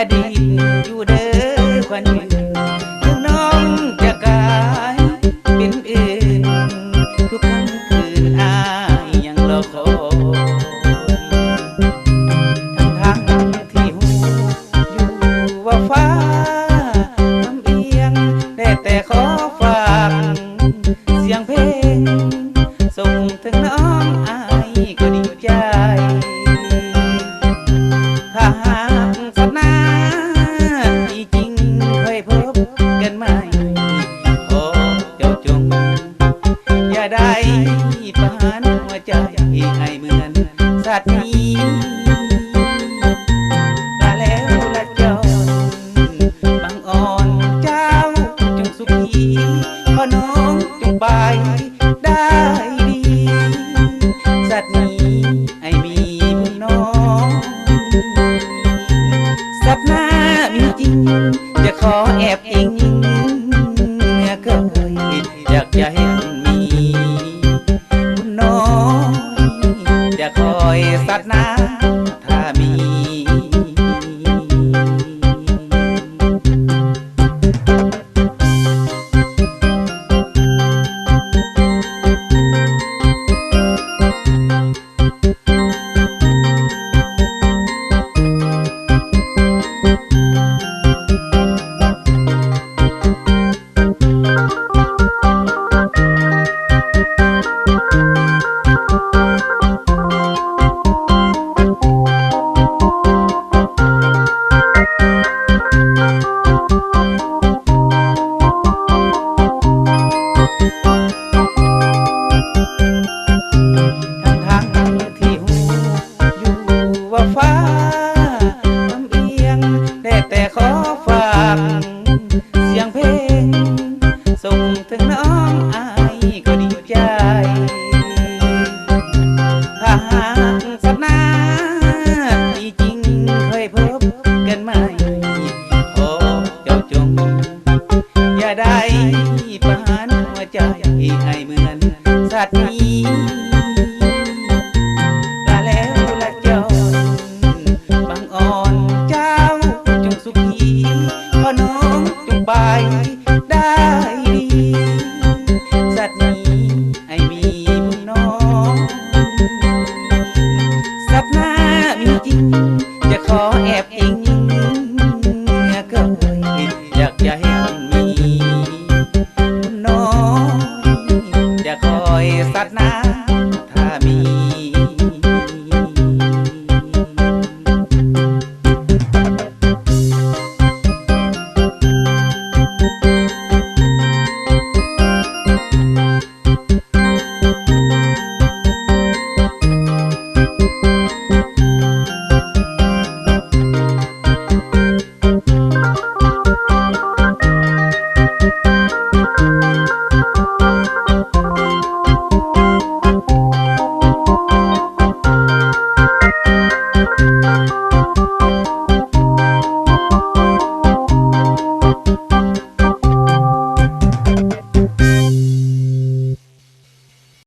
I did ฝันหัวใจให้มึง that now. เพลง ส่งถึงน้องอายก็ดีใจ ถ้าหากสัปดาห์ที่จริงเคยพบกันไหมขอเจ้าจง อย่าได้ปานหัวใจให้เหมือนสัตว์นี้ องจงไปได้ดีสัตว์นี้ให้มีบุญน้องสับหน้ามีจริง จะขอแอบอิงก็อยากจะให้มีคุณน้องจะคอยสัตว์หน้า